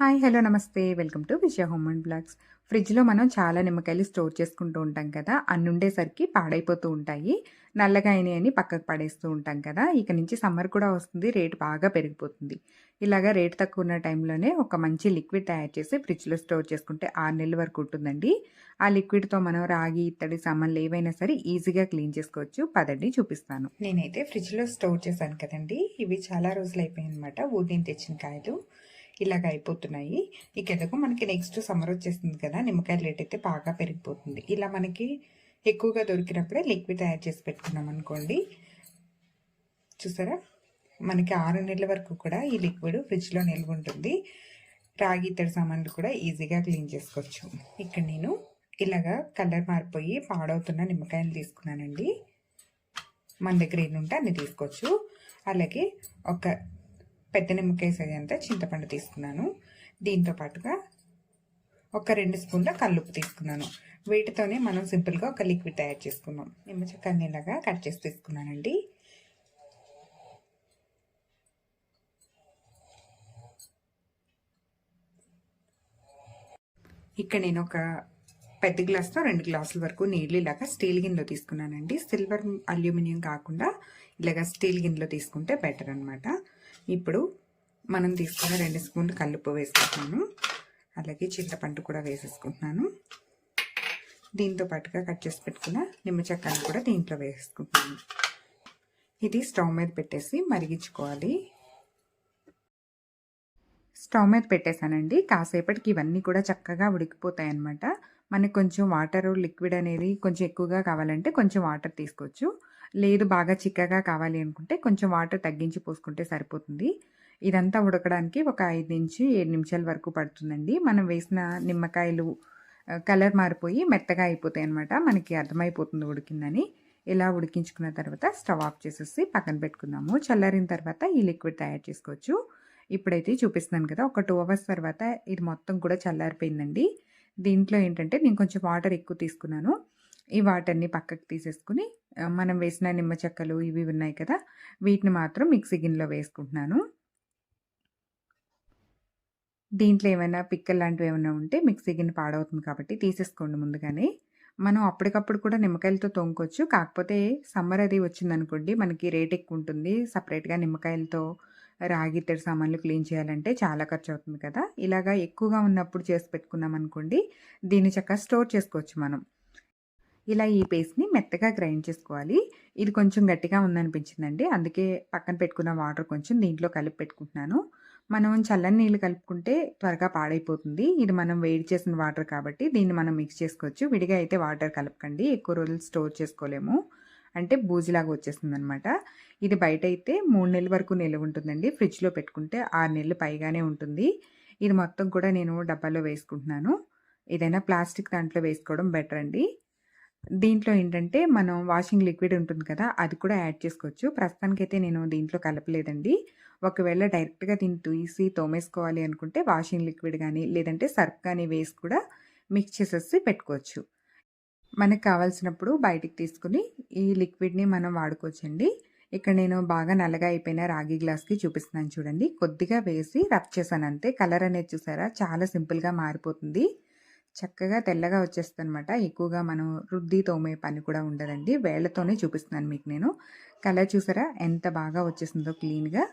Hi hello నమస్తే. Welcome to Vijaya home and blogs. ఫ్రిడ్జ్లో మనం చాలా నిమ్మకాయలు స్టోర్ చేసుకుంటూ ఉంటాం కదా అన్ని ఉండేసరికి పాడైపోతూ ఉంటాయి. నల్లగా అయినాయని పక్కకు పడేస్తూ ఉంటాం కదా ఇక నుంచి సమ్మర్ కూడా వస్తుంది రేటు బాగా పెరిగిపోతుంది. ఇలాగా రేట్ తక్కువ ఉన్న టైంలోనే ఒక మంచి లిక్విడ్ తయారు చేసి ఫ్రిడ్జ్లో స్టోర్ చేసుకుంటే ఆరు నెలల వరకు ఉంటుందండి. ఆ లిక్విడ్తో మనం రాగి ఇత్తడి సామాన్లు ఏవైనా సరే ఈజీగా క్లీన్ చేసుకోవచ్చు. పదండి చూపిస్తాను. నేనైతే ఫ్రిడ్జ్లో స్టోర్ చేశాను కదండి. ఇవి చాలా రోజులు అయిపోయాయి అనమాట ఊరిని తెచ్చిన కాయలు. ఇలాగ అయిపోతున్నాయి. ఇక మనకి నెక్స్ట్ సమ్మర్ వచ్చేస్తుంది కదా నిమ్మకాయల రేట్ అయితే బాగా పెరిగిపోతుంది. ఇలా మనకి ఎక్కువగా దొరికినప్పుడే లిక్విడ్ తయారు చేసి పెట్టుకున్నాం అనుకోండి. చూసారా? మనకి ఆరు నెలల వరకు కూడా ఈ లిక్విడ్ ఫ్రిడ్జ్లో నిల్వ ఉంటుంది. రాగి ఇతడి సామాన్లు కూడా ఈజీగా క్లీన్ చేసుకోవచ్చు. ఇక్కడ నేను ఇలాగా కలర్ మారిపోయి పాడవుతున్న నిమ్మకాయలు తీసుకున్నానండి. మన దగ్గర ఎన్ని ఉంటే అన్ని తీసుకోవచ్చు. అలాగే ఒక పెద్ద నిమ్మకాయ సైజ్ అంతా చింతపండు తీసుకున్నాను. దీంతో పాటుగా ఒక రెండు స్పూన్ల కల్లుప్పు తీసుకున్నాను. వీటితోనే మనం సింపుల్గా ఒక లిక్విడ్ తయారు చేసుకున్నాం. నిమ్మ చెక్క నీళ్ళగా కట్ చేసి తీసుకున్నానండి. ఇక్కడ నేను ఒక పెద్ద గ్లాస్తో రెండు గ్లాసుల వరకు నీళ్ళు ఇలాగా స్టీల్ గిన్నెలో తీసుకున్నానండి. సిల్వర్ అల్యూమినియం కాకుండా ఇలాగా స్టీల్ గిన్నెలో తీసుకుంటే బెటర్ అనమాట ఇప్పుడు మనం తీసుకున్న రెండు స్పూన్లు కల్లుప్పు వేసుకుంటున్నాను. అలాగే చింతపండు కూడా వేసేసుకుంటున్నాను. దీంతో పాటుగా కట్ చేసి పెట్టుకున్న నిమ్మ చెక్కను కూడా దీంట్లో వేసుకుంటున్నాను ఇది స్టవ్ మీద పెట్టేసి మరిగించుకోవాలి. స్టవ్ మీద పెట్టేశానండి. కాసేపటికి ఇవన్నీ కూడా చక్కగా ఉడికిపోతాయి అన్నమాట మనకు కొంచెం వాటర్ లిక్విడ్ అనేది కొంచెం ఎక్కువగా కావాలంటే కొంచెం వాటర్ తీసుకోవచ్చు. లేదు బాగా చిక్కగా కావాలి అనుకుంటే కొంచెం వాటర్ తగ్గించి పోసుకుంటే సరిపోతుంది. ఇదంతా ఉడకడానికి ఒక ఐదు నుంచి ఏడు నిమిషాల వరకు పడుతుందండి. మనం వేసిన నిమ్మకాయలు కలర్ మారిపోయి మెత్తగా అయిపోతాయి అనమాట మనకి అర్థమైపోతుంది ఉడికిందని. ఇలా ఉడికించుకున్న తర్వాత స్టవ్ ఆఫ్ చేసేసి పక్కన పెట్టుకుందాము. చల్లారిన తర్వాత ఈ లిక్విడ్ తయారు చేసుకోవచ్చు. ఇప్పుడైతే చూపిస్తున్నాను కదా ఒక టూ అవర్స్ తర్వాత ఇది మొత్తం కూడా చల్లారిపోయిందండి. దీంట్లో ఏంటంటే నేను కొంచెం వాటర్ ఎక్కువ తీసుకున్నాను. ఈ వాటర్ని పక్కకు తీసేసుకుని మనం వేసిన నిమ్మ చెక్కలు ఇవి ఉన్నాయి కదా వీటిని మాత్రం మిక్సీ గిన్నెలో వేసుకుంటున్నాను. దీంట్లో ఏమైనా పిక్కలు లాంటివి ఏమైనా ఉంటే మిక్సీ గిన్నె పాడవుతుంది కాబట్టి తీసేసుకోండి ముందుగానే. మనం అప్పటికప్పుడు కూడా నిమ్మకాయలతో తొంగొచ్చు కాకపోతే సమ్మర్ అది వచ్చిందనుకోండి మనకి రేట్ ఎక్కువ ఉంటుంది. సపరేట్గా నిమ్మకాయలతో రాగి ఇత్తడి సామాన్లు క్లీన్ చేయాలంటే చాలా ఖర్చు అవుతుంది కదా. ఇలాగా ఎక్కువగా ఉన్నప్పుడు చేసి పెట్టుకున్నాం అనుకోండి దీన్ని చక్కగా స్టోర్ చేసుకోవచ్చు మనం. ఇలా ఈ పేస్ట్ని మెత్తగా గ్రైండ్ చేసుకోవాలి. ఇది కొంచెం గట్టిగా ఉందనిపించిందండి. అందుకే పక్కన పెట్టుకున్న వాటర్ కొంచెం దీంట్లో కలిపి పెట్టుకుంటున్నాను. మనం చల్లని నీళ్ళు కలుపుకుంటే త్వరగా పాడైపోతుంది. ఇది మనం వేడి చేసిన వాటర్ కాబట్టి దీన్ని మనం మిక్స్ చేసుకోవచ్చు. విడిగా అయితే వాటర్ కలపకండి. ఎక్కువ రోజులు స్టోర్ చేసుకోలేము. అంటే బూజులాగా వచ్చేస్తుంది అనమాట ఇది బయట అయితే మూడు నెలల వరకు నిల్వ ఉంటుందండి. ఫ్రిడ్జ్లో పెట్టుకుంటే ఆరు నెలలు పైగానే ఉంటుంది. ఇది మొత్తం కూడా నేను డబ్బాలో వేసుకుంటున్నాను. ఏదైనా ప్లాస్టిక్ దాంట్లో వేసుకోవడం బెటర్ అండి. దీంట్లో ఏంటంటే మనం వాషింగ్ లిక్విడ్ ఉంటుంది కదా అది కూడా యాడ్ చేసుకోవచ్చు. ప్రస్తుతానికైతే నేను దీంట్లో కలపలేదండి. ఒకవేళ డైరెక్ట్గా దీన్ని తీసి తోమేసుకోవాలి అనుకుంటే వాషింగ్ లిక్విడ్ కానీ లేదంటే సర్ఫ్ కానీ వేసి కూడా మిక్స్ చేసేసి పెట్టుకోవచ్చు. మనకు కావాల్సినప్పుడు బయటికి తీసుకుని ఈ లిక్విడ్ని మనం వాడుకోవచ్చండి. ఇక్కడ నేను బాగా నల్లగా అయిపోయిన రాగి గ్లాస్కి చూపిస్తున్నాను చూడండి. కొద్దిగా వేసి రబ్ చేశాను అంతే. కలర్ అనేది చూసారా? చాలా సింపుల్గా మారిపోతుంది. చక్కగా తెల్లగా వచ్చేస్తుంది అనమాట ఎక్కువగా మనం రుద్ది తోమే పని కూడా ఉండదండి. వేళ్ళతోనే చూపిస్తున్నాను మీకు నేను. కలర్ చూసారా? ఎంత బాగా వచ్చేసిందో క్లీన్గా.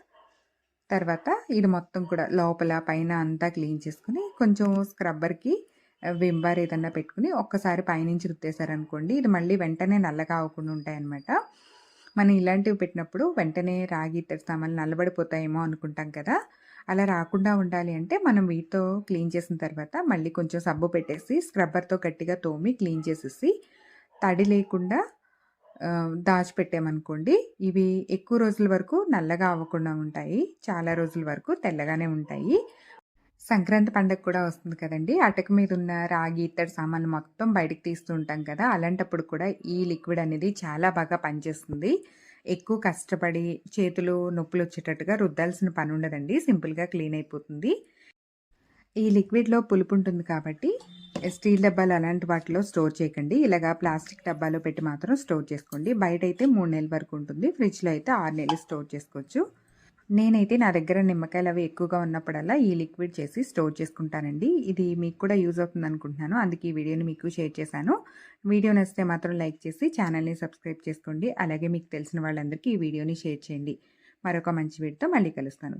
తర్వాత ఇది మొత్తం కూడా లోపల పైన అంతా క్లీన్ చేసుకుని కొంచెం స్క్రబ్బర్కి విమ్ బార్ ఏదన్నా పెట్టుకుని ఒక్కసారి పైనుంచి రుద్దేశారనుకోండి ఇది మళ్ళీ వెంటనే నల్లగా అవ్వకుండా ఉంటాయన్నమాట. మనం ఇలాంటివి పెట్టినప్పుడు వెంటనే రాగి ఇత్తడి సామాన్లు నల్లబడిపోతాయేమో అనుకుంటాం కదా. అలా రాకుండా ఉండాలి అంటే మనం వీటితో క్లీన్ చేసిన తర్వాత మళ్ళీ కొంచెం సబ్బు పెట్టేసి స్క్రబ్బర్తో గట్టిగా తోమి క్లీన్ చేసేసి తడి లేకుండా దాచిపెట్టామనుకోండి ఇవి ఎక్కువ రోజుల వరకు నల్లగా అవ్వకుండా ఉంటాయి. చాలా రోజుల వరకు తెల్లగానే ఉంటాయి. సంక్రాంతి పండగ కూడా వస్తుంది కదండి. అటక మీద ఉన్న రాగి ఇత్తడి సామాన్లు మొత్తం బయటకు తీస్తూ ఉంటాం కదా. అలాంటప్పుడు కూడా ఈ లిక్విడ్ అనేది చాలా బాగా పనిచేస్తుంది. ఎక్కువ కష్టపడి చేతులు నొప్పులు వచ్చేటట్టుగా రుద్దాల్సిన పని ఉండదండి సింపుల్గా క్లీన్ అయిపోతుంది. ఈ లిక్విడ్లో పులుపు ఉంటుంది కాబట్టి స్టీల్ డబ్బాలు అలాంటి వాటిలో స్టోర్ చేయకండి. ఇలాగా ప్లాస్టిక్ డబ్బాలో పెట్టి మాత్రం స్టోర్ చేసుకోండి. బయట అయితే మూడు నెలల వరకు ఉంటుంది. ఫ్రిడ్జ్లో అయితే ఆరు నెలలు స్టోర్ చేసుకోవచ్చు. నేనైతే నా దగ్గర నిమ్మకాయలు అవి ఎక్కువగా ఉన్నప్పుడల్లా ఈ లిక్విడ్ చేసి స్టోర్ చేసుకుంటానండి. ఇది మీకు కూడా యూజ్ అవుతుంది అనుకుంటున్నాను. అందుకే ఈ వీడియోని మీకు షేర్ చేశాను. వీడియో నచ్చితే మాత్రం లైక్ చేసి ఛానల్ని సబ్స్క్రైబ్ చేసుకోండి. అలాగే మీకు తెలిసిన వాళ్ళందరికీ ఈ వీడియోని షేర్ చేయండి. మరొక మంచి వీడితో మళ్ళీ కలుస్తాను.